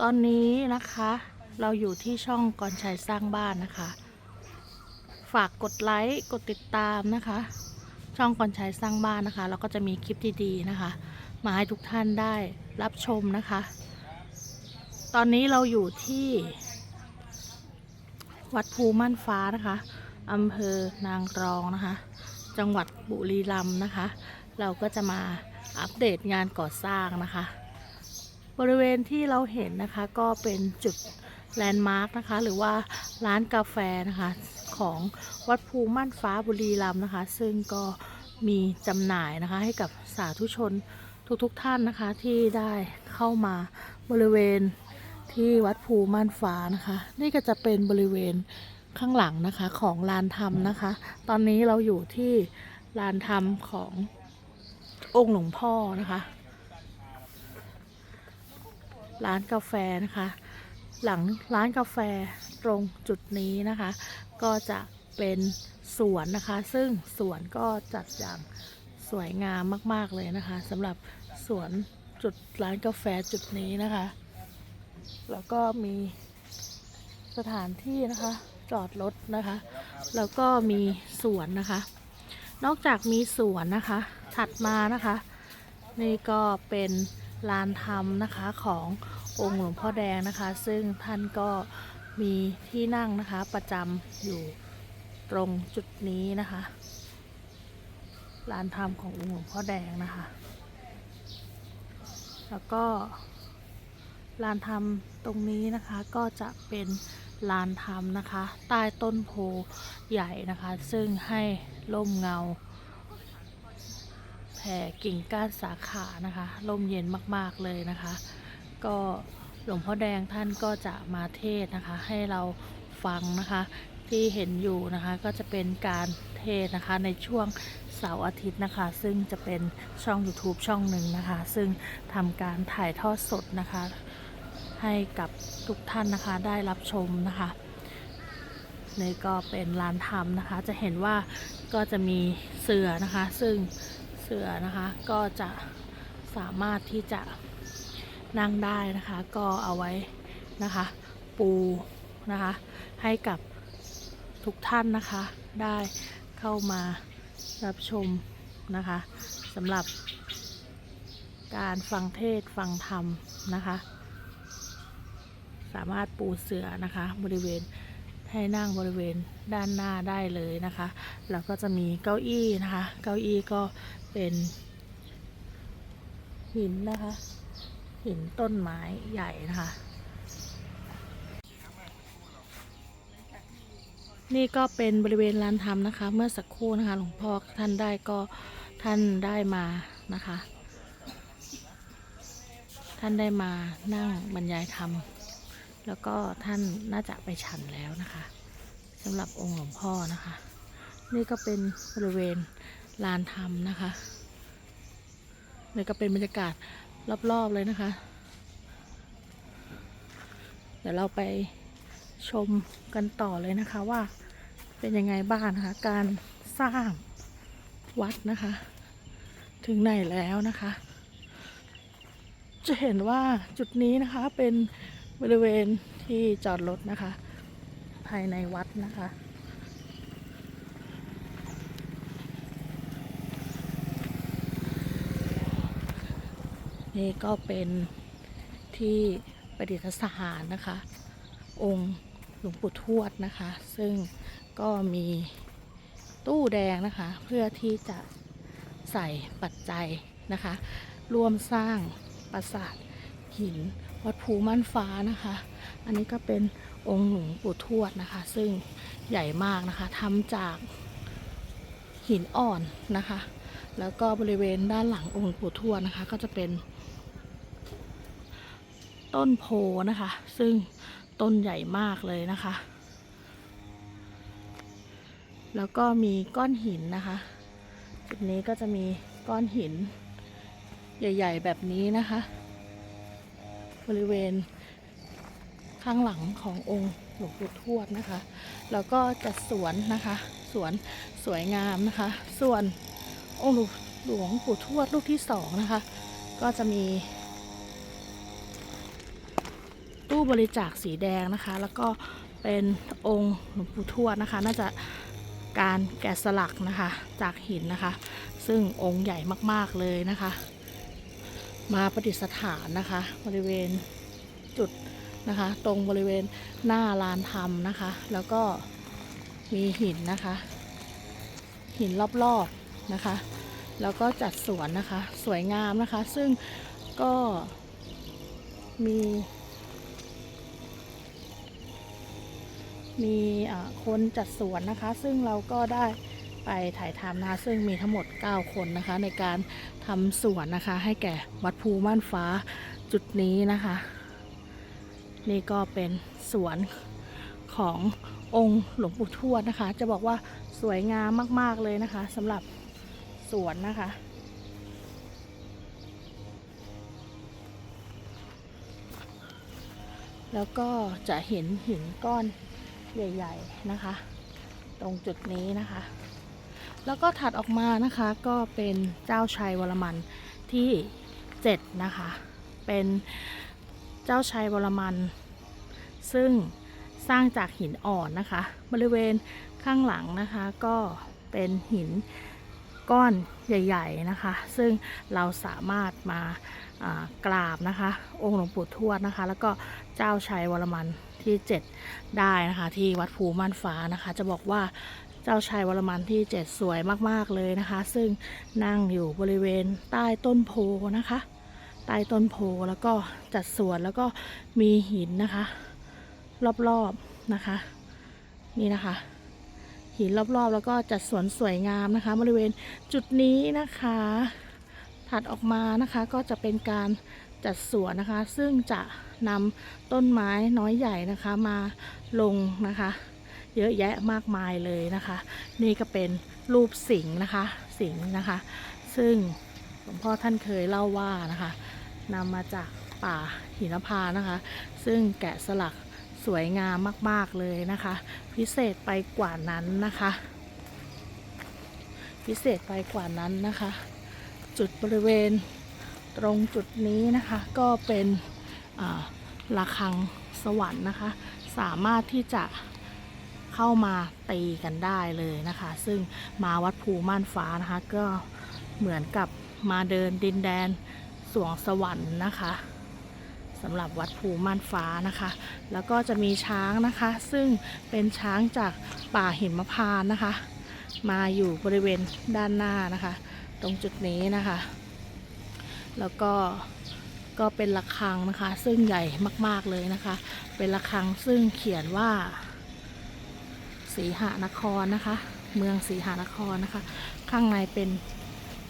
ตอนนี้นะคะเราอยู่ที่ช่องกรชัยสร้างบ้านนะคะ ฝากกดไลค์กดติดตามนะคะ ช่องกรชัยสร้างบ้านนะคะ แล้วก็จะมีคลิปดีๆนะคะ มาให้ทุกท่านได้รับชมนะคะ ตอนนี้เราอยู่ที่ วัดภูม่านฟ้านะคะอำเภอนางรองนะคะ จังหวัดบุรีรัมย์นะคะ เราก็จะมาอัปเดตงานก่อสร้างนะคะ บริเวณที่เราเห็นนะคะก็เป็นจุดแลนด์มาร์กนะคะ หรือว่าร้านกาแฟนะคะของวัดภูม่านฟ้าบุรีรัมย์นะคะ ซึ่งก็มีจำหน่ายนะคะให้กับสาธุชนทุกๆทท่านนะคะที่ได้เข้ามาบริเวณที่วัดภูม่านฟ้านะคะ นี่ก็จะเป็นบริเวณข้างหลังนะคะของลานธรรมนะคะ ตอนนี้เราอยู่ที่ลานธรรมขององค์หลวงพ่อนะคะ ร้านกาแฟนะคะ หลังร้านกาแฟตรงจุดนี้นะคะ ก็จะเป็นสวนนะคะ ซึ่งสวนก็จัดอย่างสวยงามมาก ๆ เลยนะคะสำหรับสวนจุดร้านกาแฟจุดนี้นะคะ แล้วก็มีสถานที่นะคะจอดรถนะคะ แล้วก็มีสวนนะคะ นอกจากมีสวนนะคะ ถัดมานะคะ นี่ก็เป็น ลานธรรมนะคะขององค์หลวงพ่อแดงนะคะ ซึ่งท่านก็มีที่นั่งนะคะประจำอยู่ตรงจุดนี้นะคะลานธรรมขององค์หลวงพ่อแดงนะคะ แล้วก็ลานธรรมตรงนี้นะคะก็จะเป็นลานธรรมนะคะ ใต้ต้นโพใหญ่นะคะ ซึ่งให้ร่มเงา ผ่กิ่งก้านสาขานะคะร่มเย็นมากๆเลยนะคะ ก็หลวงพ่อแดงท่านก็จะมาเทศนะคะ ให้เราฟังนะคะที่เห็นอยู่นะคะก็จะเป็นการเทศน์นะคะในช่วงเสาร์อาทิตย์นะคะ ซึ่งจะเป็นช่อง YouTube ช่องหนึ่งนะคะ ซึ่งทำการถ่ายทอดสดนะคะ ให้กับทุกท่านนะคะได้รับชมนะคะนี่ก็เป็นลานธรรมนะคะ จะเห็นว่าก็จะมีเสือนะคะ ซึ่ง เสือนะคะก็จะสามารถที่จะนั่งได้นะคะ ก็เอาไว้นะคะ ปูนะคะ ให้กับทุกท่านนะคะ ได้เข้ามารับชมนะคะสำหรับการฟังเทศฟังธรรมนะคะ สามารถปูเสือนะคะบริเวณ ให้นั่งบริเวณด้านหน้าได้เลยนะคะ แล้วก็จะมีเก้าอี้นะคะ เก้าอี้ก็เป็นหินนะคะ หินต้นไม้ใหญ่นะคะ นี่ก็เป็นบริเวณลานธรรมนะคะ เมื่อสักครู่นะคะหลวงพ่อท่านได้ก็ท่านได้มานะคะ ท่านได้มานั่งบรรยายธรรม แล้วก็ท่านน่าจะไปฉันแล้วนะคะสำหรับองค์หลวงพ่อนะคะ นี่ก็เป็นบริเวณลานธรรมนะคะนี่ก็เป็นบรรยากาศรอบๆเลยนะคะ เดี๋ยวเราไปชมกันต่อเลยนะคะว่าเป็นยังไงบ้างนะคะ การสร้างวัดนะคะ ถึงไหนแล้วนะคะ จะเห็นว่าจุดนี้นะคะเป็น บริเวณที่จอดรถนะคะ ภายในวัดนะคะ นี่ก็เป็นที่ประดิษฐานนะคะ องค์หลวงปู่ทวดนะคะ ซึ่งก็มีตู้แดงนะคะ เพื่อที่จะใส่ปัจจัยนะคะ ร่วมสร้างปราสาทหิน วัดภูม่านฟ้านะคะ อันนี้ก็เป็นองค์หลวงปู่ทวดนะคะ ซึ่งใหญ่มากนะคะทำจากหินอ่อนนะคะ แล้วก็บริเวณด้านหลังองค์ปู่ทวดนะคะ ก็จะเป็น ต้นโพนะคะ ซึ่งต้นใหญ่มากเลยนะคะ แล้วก็มีก้อนหินนะคะจุดนี้ก็จะมีก้อนหินใหญ่ ๆ แบบนี้นะคะ บริเวณข้างหลังขององค์หลวงปู่ทวดนะคะ แล้วก็จะสวนนะคะ สวนสวยงามนะคะ ส่วนองค์หลวงปู่ทวดลูกที่สองนะคะ ก็จะมีตู้บริจาคสีแดงนะคะ แล้วก็เป็นองค์หลวงปู่ทวดนะคะ น่าจะการแกะสลักนะคะจากหินนะคะ ซึ่งองค์ใหญ่มากๆเลยนะคะ มาประดิษฐานนะคะ บริเวณจุดนะคะ ตรงบริเวณหน้าลานธรรมนะคะ แล้วก็มีหินนะคะ หินรอบๆนะคะ แล้วก็จัดสวนนะคะ สวยงามนะคะ ซึ่งก็มี มีคนจัดสวนนะคะ ซึ่งเราก็ได้ ไปถ่ายทำนะคะซึ่งมีทั้งหมด 9 คนนะคะ ในการทำสวนนะคะ ให้แก่วัดภูม่านฟ้าจุดนี้นะคะ นี่ก็เป็นสวนขององค์หลวงปู่ทวดนะคะ จะบอกว่าสวยงามมาก ๆ เลยนะคะสำหรับสวนนะคะ แล้วก็จะเห็นหินก้อนใหญ่ ๆ นะคะ ตรงจุดนี้นะคะ แล้วก็ถัดออกมานะคะก็เป็นเจ้าชัยวรมันที่ 7 นะคะ เป็นเจ้าชัยวรมัน ซึ่งสร้างจากหินอ่อนนะคะ บริเวณข้างหลังนะคะก็เป็นหินก้อนใหญ่ ๆนะคะ ซึ่งเราสามารถมากราบนะคะ องค์หลวงปู่ทวดนะคะ แล้วก็เจ้าชัยวรมันที่ 7 ได้นะคะ ที่วัดภูม่านฟ้านะคะ จะบอกว่า เจ้าชัยวรมันที่ 7 สวยมาก ๆ เลยนะคะ ซึ่งนั่งอยู่บริเวณใต้ต้นโพนะคะ ใต้ต้นโพแล้วก็จัดสวนแล้วก็มีหินนะคะ รอบ ๆ นะคะ นี่นะคะ หินรอบๆ แล้วก็จัดสวนสวยงามนะคะ บริเวณจุดนี้นะคะ ถัดออกมานะคะก็จะเป็นการจัดสวนนะคะ ซึ่งจะนำต้นไม้น้อยใหญ่นะคะมาลงนะคะ เยอะแยะมากมายเลยนะคะ นี่ก็เป็นรูปสิงห์นะคะ สิงห์นะคะ ซึ่งหลวงพ่อท่านเคยเล่าว่านะคะนำมาจากป่าหินพานะคะ ซึ่งแกะสลักสวยงามมาก ๆ เลยนะคะ พิเศษไปกว่านั้นนะคะ พิเศษไปกว่านั้นนะคะ จุดบริเวณตรงจุดนี้นะคะ ก็เป็นระฆังสวรรค์นะคะ สามารถที่จะ เข้ามาตีกันได้เลยนะคะ ซึ่งมาวัดภูม่านฟ้านะคะ ก็เหมือนกับมาเดินดินแดนสวงสวรรค์นะคะสำหรับวัดภูม่านฟ้านะคะ แล้วก็จะมีช้างนะคะ ซึ่งเป็นช้างจากป่าหิมพานนะคะ มาอยู่บริเวณด้านหน้านะคะ ตรงจุดนี้นะคะ แล้วก็ก็เป็นระฆังนะคะ ซึ่งใหญ่มากๆเลยนะคะ เป็นระฆังซึ่งเขียนว่า สีหานครนะคะ เมืองสีหานครนะคะ ข้างในเป็น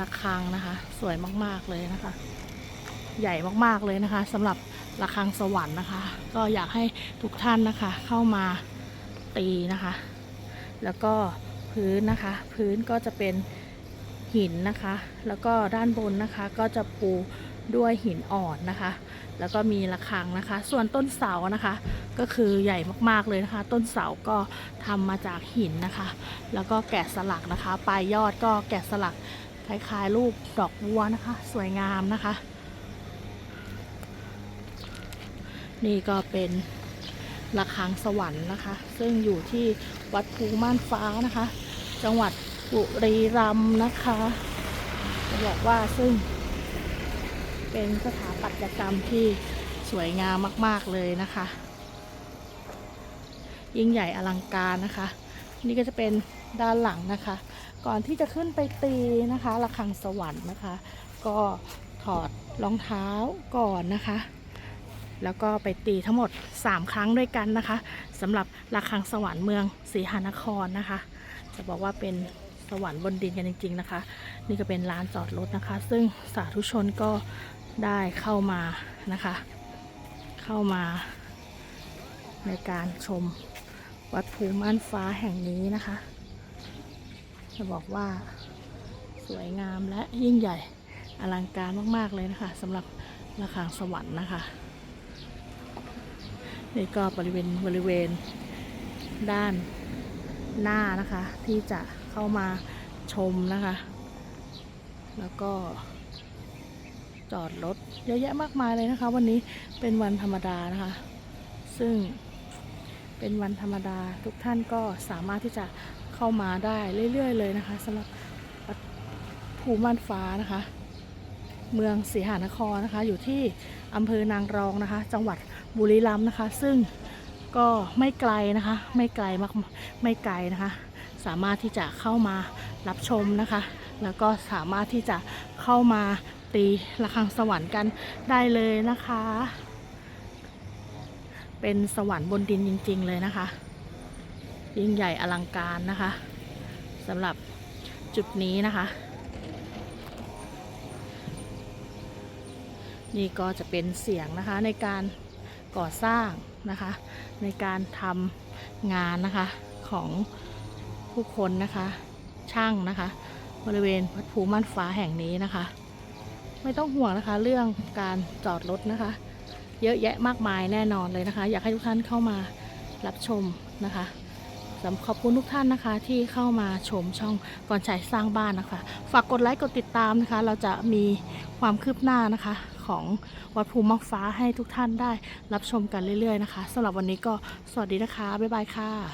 ระฆังนะคะ สวยมากๆเลยนะคะ ใหญ่มากๆเลยนะคะสำหรับระฆังสวรรค์นะคะ ก็อยากให้ทุกท่านนะคะเข้ามาตีนะคะ แล้วก็พื้นนะคะ พื้นก็จะเป็นหินนะคะ แล้วก็ด้านบนนะคะก็จะปู ด้วยหินอ่อนนะคะ แล้วก็มีระฆังนะคะ ส่วนต้นเสานะคะ ก็คือใหญ่มากๆเลยนะคะ ต้นเสาก็ทำมาจากหินนะคะ แล้วก็แกะสลักนะคะ ปลายยอดก็แกะสลักคล้ายๆรูปดอกบัวนะคะ สวยงามนะคะ นี่ก็เป็นระฆังสวรรค์นะคะ ซึ่งอยู่ที่วัดภูม่านฟ้านะคะ จังหวัดบุรีรัมย์นะคะจะบอกว่าซึ่ง เป็นสถาปัตยกรรมที่สวยงามมากๆเลยนะคะ ยิ่งใหญ่อลังการนะคะ นี่ก็จะเป็นด้านหลังนะคะ ก่อนที่จะขึ้นไปตีนะคะระฆังสวรรค์นะคะ ก็ถอดรองเท้าก่อนนะคะ แล้วก็ไปตีทั้งหมด 3 ครั้งด้วยกันนะคะสำหรับระฆังสวรรค์เมืองศรีหานครนะคะ จะบอกว่าเป็นสวรรค์บนดินกันจริง ๆ นะคะ นี่ก็เป็นลานจอดรถนะคะ ซึ่งสาธุชนก็ ได้เข้ามานะคะ เข้ามาในการชมวัดภูม่านฟ้าแห่งนี้นะคะ จะบอกว่าสวยงามและยิ่งใหญ่อลังการมากๆเลยนะคะสำหรับระฆังสวรรค์นะคะนี่ก็บริเวณบริเวณด้านหน้านะคะ ที่จะเข้ามาชมนะคะ แล้วก็ จอดรถเยอะแยะมากมายเลยนะคะ วันนี้เป็นวันธรรมดานะคะ ซึ่งเป็นวันธรรมดาทุกท่านก็สามารถที่จะเข้ามาได้เรื่อยๆเลยนะคะสำหรับภูม่านฟ้านะคะ เมืองศรีหานครนะคะ อยู่ที่อำเภอนางรองนะคะ จังหวัดบุรีรัมย์นะคะ ซึ่งก็ไม่ไกลนะคะ ไม่ไกลมากไม่ไกลนะคะ สามารถที่จะเข้ามารับชมนะคะ แล้วก็สามารถที่จะเข้ามา ตีระฆังสวรรค์กันได้เลยนะคะ เป็นสวรรค์บนดินจริง ๆ เลยนะคะ ยิ่งใหญ่อลังการนะคะสำหรับจุดนี้นะคะ นี่ก็จะเป็นเสียงนะคะในการก่อสร้างนะคะ ในการทำงานนะคะของผู้คนนะคะ ช่างนะคะ บริเวณวัดภูม่านฟ้าแห่งนี้นะคะ ไม่ต้องห่วงนะคะ เรื่องการจอดรถนะคะ เยอะแยะมากมายแน่นอนเลยนะคะ อยากให้ทุกท่านเข้ามารับชมนะคะสำขอบคุณทุกท่านนะคะที่เข้ามาชมช่องก่อนฉายสร้างบ้านนะคะ ฝากกดไลค์กดติดตามนะคะ เราจะมีความคืบหน้านะคะ ของวัดภูมิมักฟ้าให้ทุกท่านได้รับชมกันเรื่อยๆนะคะสำหรับวันนี้ก็สวัสดีนะคะ บ๊ายบายค่ะ